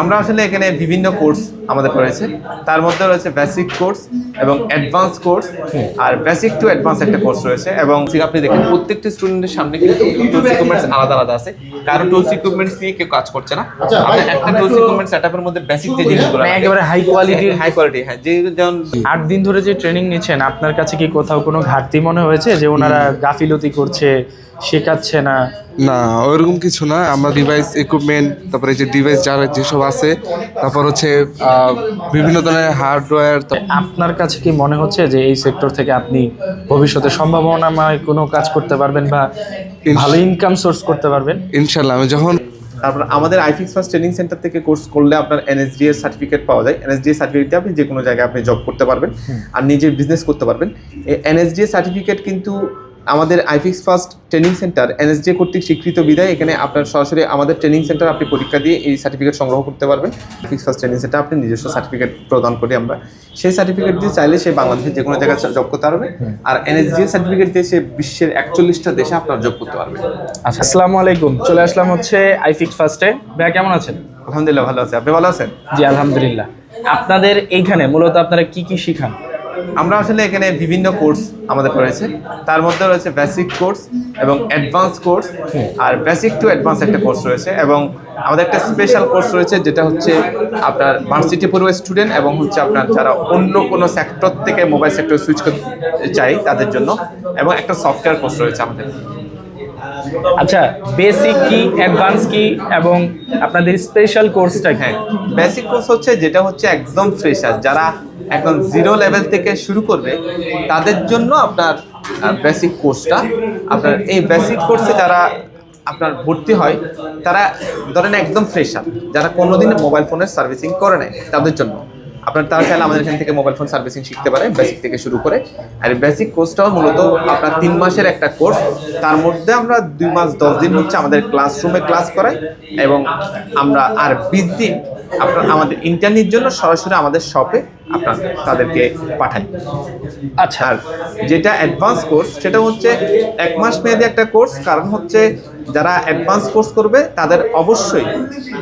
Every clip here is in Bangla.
আমরা আসলে এখানে বিভিন্ন কোর্স আমাদের রয়েছে তার মধ্যে রয়েছে বেসিক কোর্স এবং অ্যাডভান্স কোর্স আর বেসিক টু অ্যাডভান্স একটা কোর্স রয়েছে এবং ঠিক আপনি দেখেন প্রত্যেকটা স্টুডেন্টের সামনে কিন্তু টুলস ইকুইপমেন্টস আলাদা আলাদা আছে। কারও টুলস ইকুইপমেন্টস নিয়ে কেউ কাজ করছে না। আমরা একটা টুলস ইকুইপমেন্ট সেটআপের মধ্যে বেসিক যে জিনিসগুলো মানে একেবারে হাই quality র- হাই কোয়ালিটি হ্যাঁ যে যেমন আট দিন ধরে যে ট্রেনিং নিচ্ছেন আপনার কাছে কি কোথাও কোনো ঘাটতি মনে হয়েছে যে ওনারা গাফিলতি করছে? শেখাচ্ছে না। না ওইরকম কিছু না। আমরা ডিভাইস ইকুইপমেন্ট তারপরে যে ডিভাইস যারা যেসব আছে তারপর হচ্ছে বিভিন্ন ধরনের হার্ডওয়্যার আপনার কাছে কি মনে হচ্ছে যে এই সেক্টর থেকে আপনি ভবিষ্যতে সম্ভাবনাময় কোনো কাজ করতে পারবেন বা ভালো ইনকাম সোর্স করতে পারবেন? ইনশাল্লাহ আমি যখন তারপর আমাদের আইফিক্স ফার্স্ট ট্রেনিং সেন্টার থেকে কোর্স করলে আপনার এনএসডি এর সার্টিফিকেট পাওয়া যায়। এনএসডি এর সার্টিফিকেট দিয়ে আপনি যে কোনো জায়গায় আপনি জব করতে পারবেন আর নিজের বিজনেস করতে পারবেন। এই এনএসডি এর সার্টিফিকেট কিন্তু আমাদের iFix first training centre NSD কর্তৃক স্বীকৃত বিদায়। এখানে আপনার সরাসরি আমাদের ট্রেনিং সেন্টার আপনি পরীক্ষা দিয়ে এই সার্টিফিকেট সংগ্রহ করতে পারবেন। আইফিক্স ফার্স্ট ট্রেনিং সেন্টার আপনি নিজস্ব সার্টিফিকেট প্রদান করি আমরা সেই সার্টিফিকেট দিয়ে চাইলে সে বাংলাদেশের যে কোনো জায়গায় জব করতে পারবে। আর এনএসডি এর সার্টিফিকেট দিয়ে সে বিশ্বের একচল্লিশটা দেশে আপনার জব করতে পারবে। আচ্ছা আসসালামু আলাইকুম। চলে আসলাম হচ্ছে আইফিক্স ফার্স্টে ভাইয়া কেমন আছেন? আলহামদুলিল্লাহ ভালো আছে। আপনি ভালো আছেন? জি আলহামদুলিল্লাহ। আপনাদের এইখানে মূলত আপনারা কি কি শিখান? আমরা আসলে এখানে বিভিন্ন কোর্স আমাদের রয়েছে। তার মধ্যে রয়েছে বেসিক কোর্স এবং অ্যাডভান্স কোর্স আর বেসিক টু অ্যাডভান্স একটা কোর্স রয়েছে এবং আমাদের একটা স্পেশাল কোর্স রয়েছে যেটা হচ্ছে আপনার ভার্সিটি পড়ুয়া স্টুডেন্ট এবং হচ্ছে আপনার যারা অন্য কোনো সেক্টর থেকে মোবাইল সেক্টর সুইচ করতে চাই তাদের জন্য এবং একটা সফটওয়্যার কোর্স রয়েছে আমাদের। আচ্ছা বেসিক কি অ্যাডভান্স কি এবং আপনাদের স্পেশাল কোর্সটা হ্যাঁ বেসিক কোর্স হচ্ছে যেটা হচ্ছে একদম ফ্রেশার যারা একদম জিরো লেভেল থেকে শুরু করবে, তাদের জন্য আপনার বেসিক কোর্সটা আপনার এই বেসিক কোর্সে যারা আপনার ভর্তি হয়, তারা ধরেন একদম ফ্রেশার যারা কোনোদিন মোবাইল ফোনের সার্ভিসিং করে নেয় তাদের জন্য। আপনার তারা চাইলে আমাদের এখান থেকে মোবাইল ফোন সার্ভিসিং শিখতে পারে বেসিক থেকে শুরু করে। আর বেসিক কোর্সটাও মূলত আপনার তিন মাসের একটা কোর্স তার মধ্যে আমরা দুই মাস দশ দিন হচ্ছে আমাদের ক্লাসরুমে ক্লাস করাই এবং আমরা আর বিশ দিন আপনার আমাদের ইন্টারনির জন্য সরাসরি আমাদের শপে আপনার তাদেরকে পাঠাই। আচ্ছা। আর যেটা অ্যাডভান্স কোর্স সেটা হচ্ছে এক মাস মেয়াদি একটা কোর্স কারণ হচ্ছে যারা অ্যাডভান্স কোর্স করবে তাদের অবশ্যই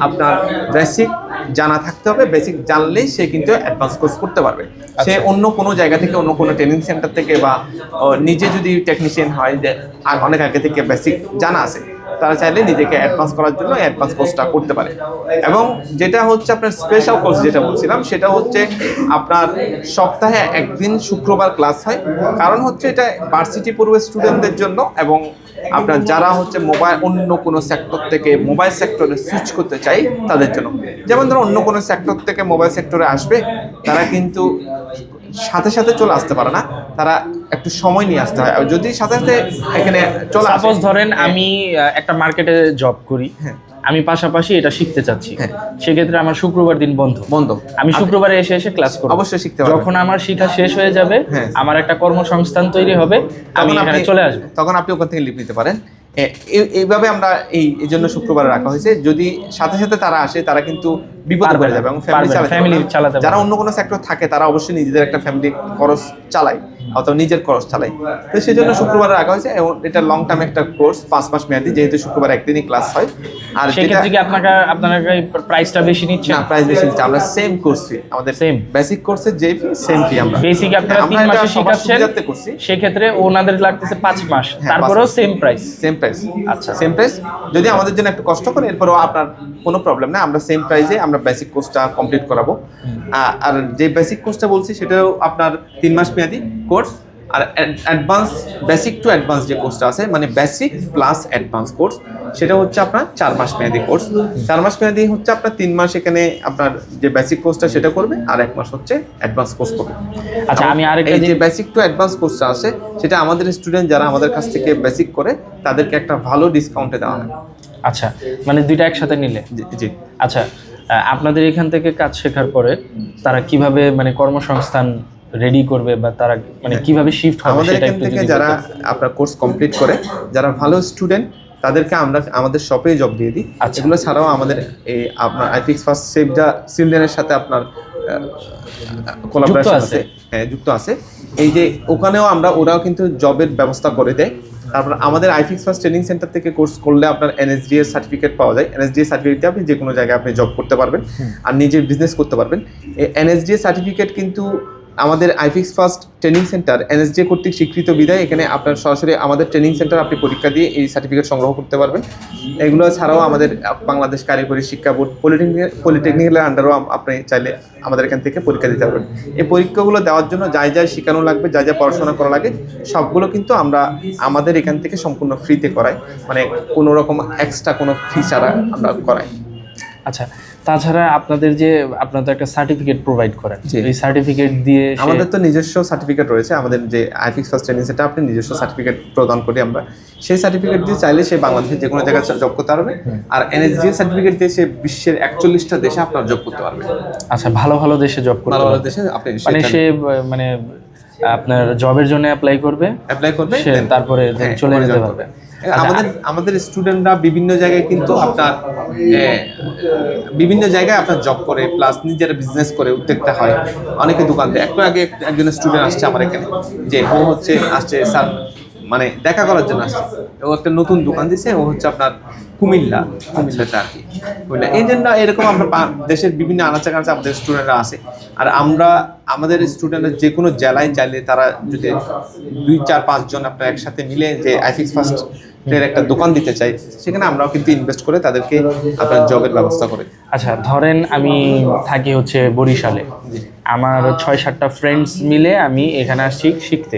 আপনার বেসিক জানা থাকতে হবে বেসিক জানলেই সে কিন্তু অ্যাডভান্স কোর্স করতে পারবে। সে অন্য কোনো জায়গা থেকে অন্য কোনো ট্রেনিং সেন্টার থেকে বা নিজে যদি টেকনিশিয়ান হয় যে আর অনেক আগে থেকে বেসিক জানা আছে তারা চাইলে নিজেকে অ্যাডভান্স করার জন্য অ্যাডভান্স কোর্সটা করতে পারে। এবং যেটা হচ্ছে আপনার স্পেশাল কোর্স যেটা বলছিলাম সেটা হচ্ছে আপনার সপ্তাহে একদিন শুক্রবার ক্লাস হয়। কারণ হচ্ছে এটা ভার্সিটি পূর্ব স্টুডেন্টদের জন্য এবং আপনার যারা হচ্ছে মোবাইল অন্য কোনো সেক্টর থেকে মোবাইল সেক্টরে সুইচ করতে চাই তাদের জন্য। যেমন ধরো অন্য কোনো সেক্টর থেকে মোবাইল সেক্টরে আসবে তারা কিন্তু সাথে সাথে চলে আসতে পারে না। তারা একটু সময় নিয়ে আসতে হয়। যদি সাথে সাথে এখানে চলে আসে সাপোজ ধরেন আমি একটা মার্কেটে জব করি। হ্যাঁ। আমি পাশাপাশি এটা শিখতে চাচ্ছি। হ্যাঁ। সেক্ষেত্রে আমার শুক্রবার দিন বন্ধ। বন্ধ। আমি শুক্রবারে এসে এসে ক্লাস করব। অবশ্যই শিখতে পারবেন। যখন আমার শিক্ষা শেষ হয়ে যাবে হ্যাঁ। আমার একটা কর্মসংস্থান তৈরি হবে আমি এখানে চলে আসব। তখন আপনি ওখান থেকে লিভ নিতে পারেন। এইভাবে আমরা এই এই জন্য শুক্রবার রাখা হয়েছে। যদি সাথে সাথে তারা আসে তারা কিন্তু বিপদে পারবে পড়ে যাবে এবং ফ্যামিলি চালাতে যারা অন্য কোনো সেক্টর থাকে তারা অবশ্যই নিজেদের একটা ফ্যামিলি খরচ চালায়। অথবা নিজের খরচ চালায় তো সেই জন্য শুক্রবার রাখা হয়েছে এবং এটা লং টার্ম একটা কোর্স পাঁচ মাস মেয়াদি যেহেতু শুক্রবার একদিনই ক্লাস হয়। আর সেক্ষেত্রে কি আপনাকে আপনার প্রাইসটা বেশি নিচ্ছে না প্রাইস বেশি নিচ্ছে। আমরা সেম কোর্স ফি আমাদের Same? বেসিক কোর্সের যে ফি সেম ফি আমরা। বেসিক আপনারা তিন এটা মাসে শিখাচ্ছেন। সেক্ষেত্রে ওনাদের লাগতেছে পাঁচ মাস। হ্যাঁ, তারপরেও সেম প্রাইস সেম প্রাইস আচ্ছা। সেম প্রাইস যদি আমাদের জন্য একটু কষ্ট করে এরপরও আপনার কোনো প্রবলেম না আমরা সেম প্রাইসে আমরা বেসিক কোর্সটা কমপ্লিট করাবো। আর যে বেসিক কোর্সটা বলছি সেটাও আপনার তিন মাস মেয়াদি। কোর্স আর অ্যাডভান্স বেসিক টু অ্যাডভান্স যে কোর্সটা আছে মানে বেসিক প্লাস অ্যাডভান্স কোর্স সেটা হচ্ছে আপনার চার মাস মেয়াদি কোর্স চার মাস মেয়াদি হচ্ছে আপনার তিন মাস এখানে আপনার যে বেসিক কোর্সটা সেটা করবে আর এক মাস হচ্ছে অ্যাডভান্স কোর্স করবে। আচ্ছা আমি আরেকটা এই যে বেসিক টু অ্যাডভান্স কোর্সটা আছে সেটা আমাদের স্টুডেন্ট যারা আমাদের কাছ থেকে বেসিক করে তাদেরকে একটা ভালো ডিসকাউন্টে দেওয়া হয়। আচ্ছা মানে দুইটা একসাথে নিলে? জি- জি। আচ্ছা আপনাদের এখান থেকে কাজ শেখার পরে তারা কীভাবে মানে কর্মসংস্থান রেডি করবে বা তারা মানে কীভাবে শিফট হবে আমাদের এখান থেকে যারা আপনার কোর্স কমপ্লিট করে যারা ভালো স্টুডেন্ট তাদেরকে আমরা আমাদের শপে জব দিয়ে দিই। আচ্ছা। এগুলো ছাড়াও আমাদের এই আপনার আইফিক্স ফার্স্ট সেভ দ্য চিলড্রেনের সাথে আপনার কোলাবোরেশন আছে। হ্যাঁ যুক্ত আছে। এই যে ওখানেও আমরা ওরাও কিন্তু জবের ব্যবস্থা করে দেয়। তারপর আমাদের আইফিক্স ফার্স্ট ট্রেনিং সেন্টার থেকে কোর্স করলে আপনার এনএসডি এর সার্টিফিকেট পাওয়া যায়। এনএসডি এর সার্টিফিকেট দিয়ে আপনি যে কোনো জায়গায় আপনি জব করতে পারবেন। আর নিজের বিজনেস করতে পারবেন। এনএসডি এর সার্টিফিকেট কিন্তু আমাদের iFix first training centre, NSD কর্তৃক স্বীকৃত বিদায়। এখানে আপনার সরাসরি আমাদের ট্রেনিং সেন্টার আপনি পরীক্ষা দিয়ে এই সার্টিফিকেট সংগ্রহ করতে পারবেন। এগুলো ছাড়াও আমাদের বাংলাদেশ কারিগরি শিক্ষা বোর্ড, পলিটেকনিক, পলিটেকনিক্যালের আন্ডারও আপনি চাইলে আমাদের এখান থেকে পরীক্ষা দিতে পারবেন। এই পরীক্ষাগুলো দেওয়ার জন্য যাই যাই শেখানো লাগবে যা যা পড়াশোনা করা লাগে, সবগুলো কিন্তু আমরা আমাদের এখান থেকে সম্পূর্ণ ফ্রিতে করাই। মানে কোনো রকম এক্সট্রা কোনো ফি ছাড়া আমরা করাই। আচ্ছা তাছাড়া আপনাদের যে আপনাদের একটা সার্টিফিকেট প্রোভাইড করেন। এই সার্টিফিকেট দিয়ে আমাদের তো নিজস্ব সার্টিফিকেট রয়েছে আমাদের যে আইফিক্স ফার্স্ট ট্রেনিং সেটা আপনি নিজস্ব সার্টিফিকেট প্রদান করি আমরা। সেই সার্টিফিকেট দিয়ে চাইলে সে বাংলাদেশের যে কোনো জায়গায় জব করতে পারবে। আর এনএসজি সার্টিফিকেট দিয়ে সে বিশ্বের একচল্লিশটা দেশে আপনার জব করতে পারবে। আচ্ছা ভালো ভালো দেশে জব করতে ভালো ভালো দেশে আপনি মানে সে মানে আপনার জবের জন্য অ্যাপ্লাই করবে অ্যাপ্লাই করবে তারপরে হ্যাঁ, চলে যেতে পারবে। আমাদের আমাদের স্টুডেন্টরা বিভিন্ন জায়গায় কিন্তু আপনার বিভিন্ন জায়গায় আপনার জব করে প্লাস নিজের বিজনেস করে উদ্যোক্তা হয়। অনেকে দোকান দেয়। একটু আগে এক- একজন স্টুডেন্ট আসছে আমার এখানে যে ও হচ্ছে আসছে স্যার মানে দেখা করার জন্য আসছে। ও একটা নতুন দোকান দিছে ও হচ্ছে আপনার কুমিল্লা। কুমিল্লাতে আর কি। কুমিল্লা। এই জন্য এরকম আমরা দেশের বিভিন্ন আনাচে কানাচে আমাদের স্টুডেন্টরা আসে। আর আমরা আমাদের স্টুডেন্টরা যে কোনো জেলায় চাইলে তারা যদি দুই চার পাঁচজন আপনার একসাথে মিলে যে আইফিক্স ফার্স্ট এর একটা দোকান দিতে চাই সেখানে আমরাও কিন্তু ইনভেস্ট করে তাদেরকে আপনার জবের ব্যবস্থা করে। আচ্ছা ধরেন আমি থাকি হচ্ছে বরিশালে। আমার ছয় সাতটা ফ্রেন্ডস মিলে আমি এখানে আসছি শিখতে।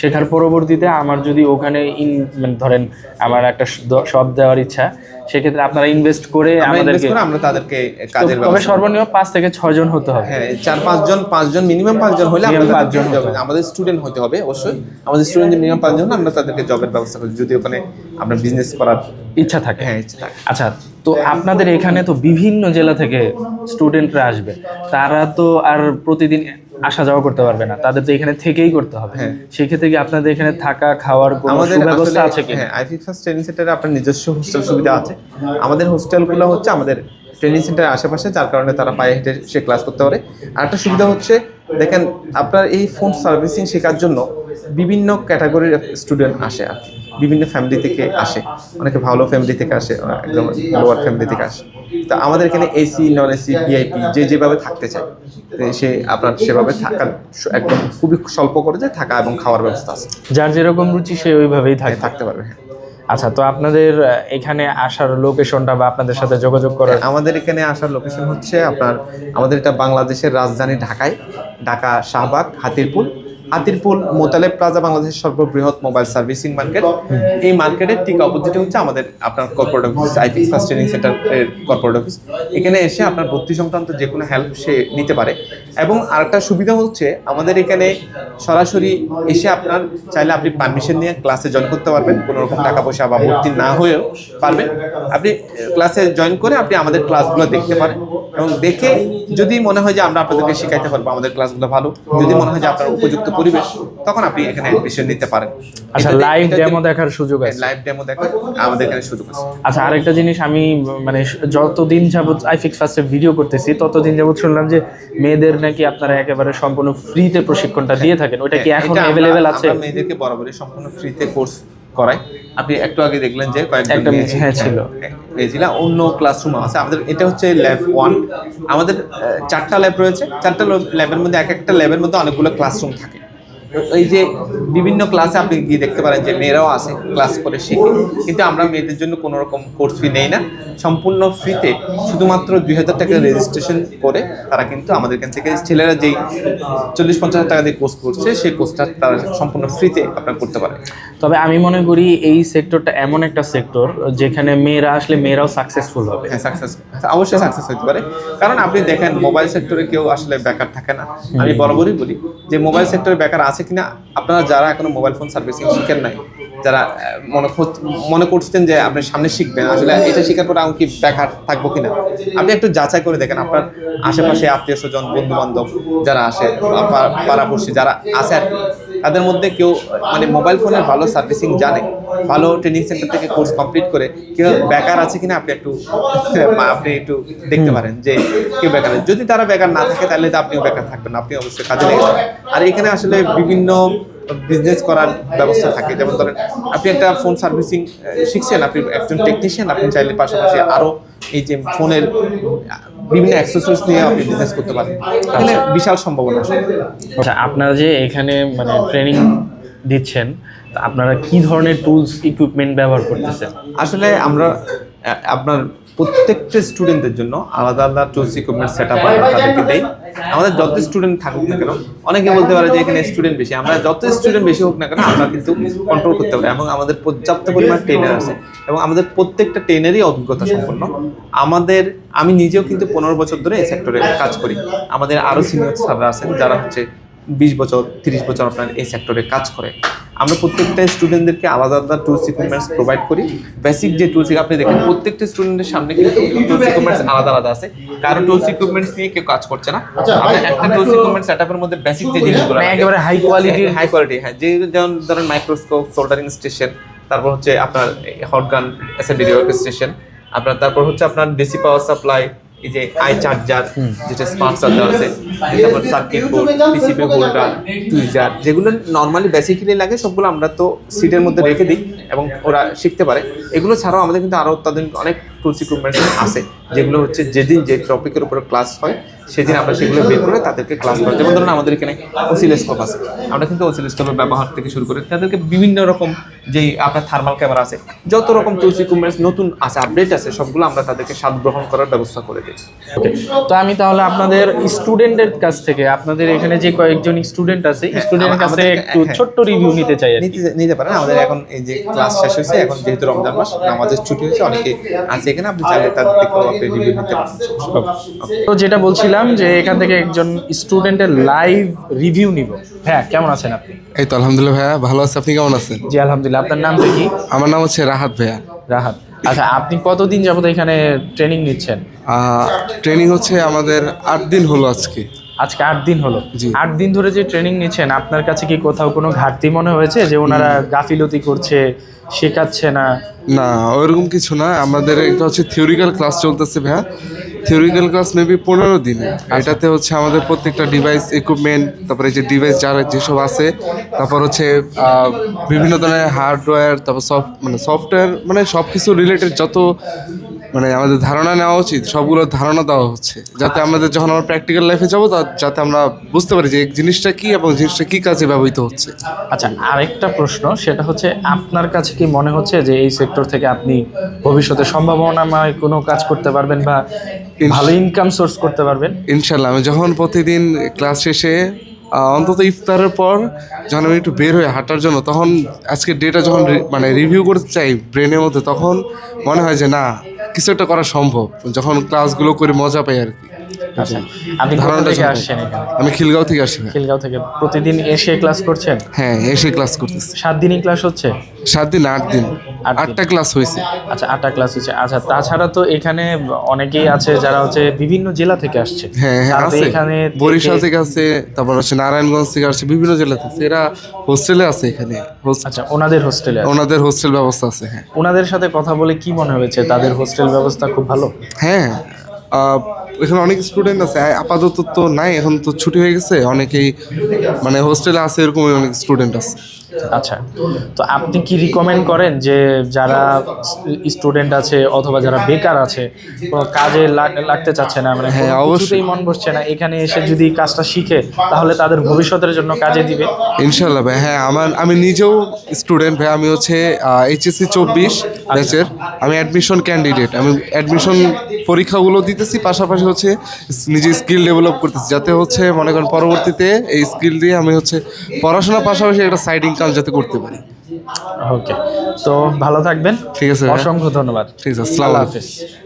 শেখার পরবর্তীতে আমার যদি ওখানে ইন মানে ধরেন আমার একটা শপ দেওয়ার ইচ্ছা সেক্ষেত্রে আপনারা ইনভেস্ট করে আমাদেরকে আমরা তাদেরকে কাজের তবে সর্বনিম্ন পাঁচ থেকে ছয় জন হতে হবে। হ্যাঁ চার পাঁচজন পাঁচজন মিনিমাম পাঁচজন হলে আমরা Minimum তাদেরকে পাঁচজন আমাদের স্টুডেন্ট হতে হবে অবশ্যই। আমাদের স্টুডেন্ট মিনিমাম পাঁচজন আমরা তাদেরকে জবের ব্যবস্থা করি যদি ওখানে আমরা বিজনেস করার ইচ্ছা থাকে। হ্যাঁ ইচ্ছা থাকে। আচ্ছা তো আপনাদের এখানে তো বিভিন্ন জেলা থেকে স্টুডেন্টরা আসবে। তারা তো আর প্রতিদিন আসা যাওয়া করতে পারবে না। তাদের তো এখানে থেকেই করতে হবে। হ্যাঁ। সেক্ষেত্রে কি আপনাদের এখানে থাকা খাওয়ার কোনো সুব্যবস্থা আছে কি হ্যাঁ ফার্স্ট ট্রেনিং সেন্টারে আপনার নিজস্ব হোস্টেল সুবিধা আছে। আমাদের হোস্টেলগুলো হচ্ছে আমাদের ট্রেনিং সেন্টারের আশেপাশে যার কারণে তারা পায়ে হেঁটে সে ক্লাস করতে পারে। আর একটা সুবিধা হচ্ছে দেখেন আপনার এই ফোন সার্ভিসিং শেখার জন্য বিভিন্ন ক্যাটাগরির স্টুডেন্ট আসে আর কি। বিভিন্ন ফ্যামিলি থেকে আসে। অনেকে ভালো ফ্যামিলি থেকে আসে একদম লোয়ার ফ্যামিলি থেকে আসে। তো আমাদের এখানে এসি নন এসি ভিআইপি যে যেভাবে থাকতে চায় তো সে আপনার সেভাবে থাকার একদম খুবই স্বল্প করে যে থাকা এবং খাওয়ার ব্যবস্থা আছে। যার যেরকম রুচি সে ওইভাবেই থাকে থাকতে পারবে হ্যাঁ। আচ্ছা তো আপনাদের এখানে আসার লোকেশনটা বা আপনাদের সাথে যোগাযোগ করার আমাদের এখানে আসার লোকেশন হচ্ছে আপনার আমাদের এটা বাংলাদেশের রাজধানী ঢাকায় ঢাকা শাহবাগ হাতিরপুল। হাতিরপুল মোতালেব প্লাজা বাংলাদেশের সর্ববৃহৎ মোবাইল সার্ভিসিং মার্কেট। এই মার্কেটের ঠিক অপোজিটে হচ্ছে আমাদের আপনার corporate office IP first training centre corporate office এখানে এসে আপনার ভর্তি সংক্রান্ত যে কোনো হেল্প সে নিতে পারে। এবং আরেকটা সুবিধা হচ্ছে আমাদের এখানে সরাসরি এসে আপনার চাইলে আপনি পারমিশন নিয়ে ক্লাসে জয়েন করতে পারবেন। কোনো রকম টাকা পয়সা বা ভর্তি না হয়েও পারবেন। আপনি ক্লাসে জয়েন করে আপনি আমাদের ক্লাসগুলো দেখতে পারেন। এবং দেখে যদি মনে হয় যে আমরা আপনাদেরকে শেখাইতে পারব আমাদের ক্লাসগুলো ভালো যদি মনে হয় যে আপনার উপযুক্ত পরিবেশ তখন আপনি এখানে অ্যাডমিশন নিতে পারেন। আচ্ছা লাইভ ডেমো দেখার সুযোগ আছে। লাইভ ডেমো দেখার আমাদের এখানে সুযোগ আছে। আচ্ছা আরেকটা জিনিস আমি মানে যতদিন যাবত আইফিক্স ফার্স্টে ভিডিও করতেছি ততদিন যাবত শুনলাম যে মেয়েদের নাকি আপনারা একেবারে সম্পূর্ণ ফ্রিতে প্রশিক্ষণটা দিয়ে থাকেন। ওটা কি হ্যাঁ, এখন অ্যাভেলেবেল আছে? আমরা মেয়েদেরকে বরাবরই সম্পূর্ণ ফ্রিতে কোর্স করাই আপনি একটু আগে দেখলেন যে কয়েকটা হ্যাঁ, ছিল। পেয়েছিল। অন্য ক্লাসরুম আছে। আমাদের এটা হচ্ছে ল্যাব ওয়ান আমাদের চারটা ল্যাব রয়েছে। চারটা ল্যাবের মধ্যে এক একটা ল্যাবের মধ্যে অনেকগুলো ক্লাসরুম থাকে। এই যে বিভিন্ন ক্লাসে আপনি গিয়ে দেখতে পারেন যে মেয়েরাও আসে ক্লাস করে শিখে। কিন্তু আমরা মেয়েদের জন্য কোনো রকম কোর্স ফি নেই না। সম্পূর্ণ ফ্রিতে শুধুমাত্র দুই হাজার টাকা রেজিস্ট্রেশন করে তারা কিন্তু আমাদের এখান থেকে ছেলেরা যেই চল্লিশ পঞ্চাশ টাকা দিয়ে কোর্স করছে সেই কোর্সটা তারা সম্পূর্ণ ফ্রিতে আপনার করতে পারে তবে আমি মনে করি এই সেক্টরটা এমন একটা সেক্টর যেখানে মেয়েরা আসলে মেয়েরাও সাকসেসফুল হবে। হ্যাঁ সাকসেস অবশ্যই সাকসেস হতে পারে। কারণ আপনি দেখেন মোবাইল সেক্টরে কেউ আসলে বেকার থাকে না। আমি বরাবরই বলি যে মোবাইল সেক্টরে বেকার আছে কিনা, আপনারা যারা এখনও মোবাইল ফোন সার্ভিসিং শিখেন নাই, যারা মনে মনে করছেন যে আপনি সামনে শিখবেন, আসলে এটা শেখার পরে আমি কি বেকার থাকব কিনা? আপনি একটু যাচাই করে দেখেন, আপনার আশেপাশে আত্মীয় স্বজন বন্ধু বান্ধব যারা আসে পাড়াপড়শি যারা আছে আর তাদের মধ্যে কেউ মানে মোবাইল ফোনের ভালো সার্ভিসিং জানে। ভালো ট্রেনিং সেন্টার থেকে কোর্স কমপ্লিট করে কেউ বেকার আছে কিনা আপনি একটু আপনি একটু দেখতে পারেন যে কেউ বেকার। যদি তারা বেকার না থাকে তাহলে তো আপনিও বেকার থাকবেন, আপনি অবশ্যই কাজে লেগে যাবেন। আর এখানে আসলে বিভিন্ন বিজনেস করার ব্যবস্থা থাকে যেমন ধরেন, আপনি একটা ফোন সার্ভিসিং শিখছেন, আপনি একজন টেকনিশিয়ান আপনি চাইলে পাশাপাশি আরও এই যে ফোনের বিভিন্ন অ্যাক্সেসরিজ নিয়ে আপনি বিজনেস করতে পারেন এখানে বিশাল সম্ভাবনা আছে আচ্ছা আপনারা যে এখানে মানে ট্রেনিং দিচ্ছেন আপনারা কি ধরনের টুলস ইকুইপমেন্ট ব্যবহার করতেছেন? আসলে আমরা আপনার প্রত্যেকটা স্টুডেন্টদের জন্য আলাদা আলাদা টুলস ইকুইপমেন্ট সেট আপ আমরা তাদেরকে আমাদের যত স্টুডেন্ট থাকুক না কেন, অনেকে বলতে পারে যে এখানে স্টুডেন্ট বেশি। আমরা যত স্টুডেন্ট বেশি হোক না কেন, আমরা কিন্তু কন্ট্রোল করতে পারি এবং আমাদের পর্যাপ্ত পরিমাণ ট্রেনার আছে এবং আমাদের প্রত্যেকটা ট্রেনারই অভিজ্ঞতা সম্পন্ন। আমাদের, আমি নিজেও কিন্তু পনেরো বছর ধরে এই সেক্টরে কাজ করি। আমাদের আরও সিনিয়র স্যাররা আছেন যারা হচ্ছে বিশ বছর, তিরিশ বছর আপনার এই সেক্টরে কাজ করে। আমরা প্রত্যেকটা স্টুডেন্টদেরকে আলাদা আলাদা টুলস ইকুইপমেন্টস প্রোভাইড করি। বেসিক যে টুলস আপনি দেখেন প্রত্যেকটা স্টুডেন্টের সামনে কিন্তু টুলস ইকুইপমেন্টস আলাদা আলাদা আছে। কারও টুলস ইকুইপমেন্টস নিয়ে কেউ কাজ করছে না। আপনার একটা টুলস ইকুইপমেন্ট সেটআপের মধ্যে বেসিক যে জিনিসগুলো মানে একেবারে হাই কোয়ালিটি হাই কোয়ালিটি হ্যাঁ যে যেমন ধরেন মাইক্রোস্কোপ সোল্ডারিং স্টেশন তারপর হচ্ছে আপনার হটগান এসএমডি স্টেশন আপনার তারপর হচ্ছে আপনার ডিসি পাওয়ার সাপ্লাই এই যে আই চার্জার যেটা স্মার্ট চার্জার আছে, তারপর circuit board PCB holder tweezer যেগুলো নর্মালি বেসিক্যালি লাগে, সবগুলো আমরা তো সিটের মধ্যে রেখে দিই এবং ওরা শিখতে পারে। এগুলো ছাড়াও আমাদের কিন্তু আরও অত্যাধুনিক অনেক টুলস ইকুইপমেন্টস আছে যেগুলো হচ্ছে যেদিন যে টপিকের উপরে ক্লাস হয় সেদিন আমরা সেগুলো বের করে তাদেরকে ক্লাস করি যেমন ধরুন আমাদের এখানে অসিলোস্কোপ আছে আমরা কিন্তু অসিলোস্কোপের ব্যবহার থেকে শুরু করে তাদেরকে বিভিন্ন রকম যেই আপনার থার্মাল ক্যামেরা আছে যত রকম টুলস ইকুইপমেন্টস নতুন আছে আপডেট আছে সবগুলো আমরা তাদেরকে স্বাদ গ্রহণ করার ব্যবস্থা করে দিই ওকে তো আমি তাহলে আপনাদের স্টুডেন্টের কাছ থেকে আপনাদের এখানে যে কয়েকজন স্টুডেন্ট আছে স্টুডেন্টের কাছে একটু হ্যাঁ। ছোট্ট রিভিউ নিতে চাই আর কি। নিতে নিতে পারেন আমাদের এখন এই যে ক্লাস শেষ হয়েছে এখন যেহেতু রমজান মাস নামাজের ছুটি হয়েছে অনেকে আছে এখানে আপনি চাইলে তাদের থেকেও আপনি রিভিউ নিতে পারেন তো যেটা বলছিলাম যে এখান থেকে একজন স্টুডেন্টের লাইভ রিভিউ নিব। হ্যাঁ কেমন আছেন আপনি? এই তো আলহামদুলিল্লাহ ভাইয়া ভালো আছে। আপনি কেমন আছেন? জি আলহামদুলিল্লাহ। আপনার নামটা কি? আমার নাম হচ্ছে রাহাত ভাইয়া। রাহাত। আচ্ছা আপনি কতদিন যাবত এখানে ট্রেনিং নিচ্ছেন? ট্রেনিং হচ্ছে আমাদের আট দিন হলো আজকে। আজকে আট দিন হলো। আট দিন ধরে যে ট্রেনিং নিচ্ছেন আপনার কাছে কি কোথাও কোনো ঘাটতি মনে হয়েছে যে ওনারা গাফিলতি করছে শেখাচ্ছে না? না ওইরকম কিছু না। আমাদের এটা হচ্ছে থিওরিক্যাল ক্লাস চলতেছে ভাইয়া। থিওরিক্যাল ক্লাস মেবি পনেরো দিনে। এটাতে হচ্ছে আমাদের প্রত্যেকটা ডিভাইস ইকুইপমেন্ট তারপরে যে ডিভাইস যারা যেসব আছে তারপর হচ্ছে বিভিন্ন ধরনের হার্ডওয়্যার তারপর সফট মানে সফটওয়্যার মানে সব কিছু রিলেটেড যত মানে আমাদের ধারণা নেওয়া উচিত সবগুলো ধারণা দেওয়া হচ্ছে যাতে আমাদের যখন আমরা প্র্যাকটিক্যাল লাইফে যাব তা- যাতে আমরা বুঝতে পারি যে জিনিসটা কি এবং জিনিসটা কি কাজে ব্যবহৃত হচ্ছে। আচ্ছা আরেকটা প্রশ্ন সেটা হচ্ছে আপনার কাছে কি মনে হচ্ছে যে এই সেক্টর থেকে আপনি ভবিষ্যতে সম্ভাবনাময় কোনো কাজ করতে পারবেন বা ভালো ইনকাম সোর্স করতে পারবেন? ইনশাল্লাহ আমি যখন প্রতিদিন ক্লাস শেষে অন্তত ইফতারের পর যখন আমি একটু বের হয়ে হাঁটার জন্য, তখন আজকে ডেটা যখন মানে রিভিউ করতে চাই ব্রেনের মধ্যে, তখন মনে হয় যে না, কিছু একটা করা সম্ভব। যখন ক্লাসগুলো করে মজা পাই আর কি। আপনি কোথা থেকে আসছেন এখানে? আমি খিলগাঁও থেকে আসি ভাই। খিলগাঁও থেকে। প্রতিদিন এসে ক্লাস করছেন? হ্যাঁ এসে ক্লাস করতেছি। সাত দিনই ক্লাস হচ্ছে? সাত দিন আট দিন। আট আটটা ক্লাস হয়েছে। আচ্ছা আটটা ক্লাস হচ্ছে আচ্ছা তাছাড়া তো এখানে অনেকেই আছে যারা হচ্ছে বিভিন্ন জেলা থেকে আসছে। হ্যাঁ হ্যাঁ আছে। এখানে বরিশাল থেকে আছে তারপর হচ্ছে নারায়ণগঞ্জ থেকে আসছে বিভিন্ন জেলা থেকে এরা হোস্টেলে আছে এখানে। আচ্ছা ওনাদের হোস্টেলে ওনাদের হোস্টেল ব্যবস্থা আছে হ্যাঁ। ওনাদের সাথে কথা বলে কি মনে হয়েছে? তাদের হোস্টেল ব্যবস্থা খুব ভালো? হ্যাঁ এখানে অনেক স্টুডেন্ট আছে আপাতত তো নাই এখন তো ছুটি হয়ে গেছে অনেকেই মানে হোস্টেলে আছে এরকম অনেক স্টুডেন্ট আছে। আচ্ছা তো আপনি কি রিকমেন্ড করেন যে যারা স্টুডেন্ট আছে অথবা যারা বেকার আছে কোনো কাজে লাগ- লাগতে চাচ্ছে না মানে হ্যাঁ, অবশ্যই। মন বসছে না এখানে এসে যদি কাজটা শিখে তাহলে তাদের ভবিষ্যতের জন্য কাজে দিবে? ইনশাল্লাহ ভাই হ্যাঁ আমার আমি নিজেও স্টুডেন্ট ভাই আমি হচ্ছে এইচএসসি চব্বিশ ব্যাচের আমি অ্যাডমিশন ক্যান্ডিডেট আমি অ্যাডমিশন পরীক্ষাগুলো দিতেছি পাশাপাশি হচ্ছে নিজে স্কিল ডেভেলপ করতেছি যাতে হচ্ছে মনে করেন পরবর্তীতে এই স্কিল দিয়ে আমি হচ্ছে পড়াশোনার পাশাপাশি একটা সাইড ইনকাম যাতে করতে পারি। ওকে তো ভালো থাকবেন। ঠিক আছে। অসংখ্য ধন্যবাদ। ঠিক আছে আসসালামু আল্লাহ আলাইকুম। হাফিজ।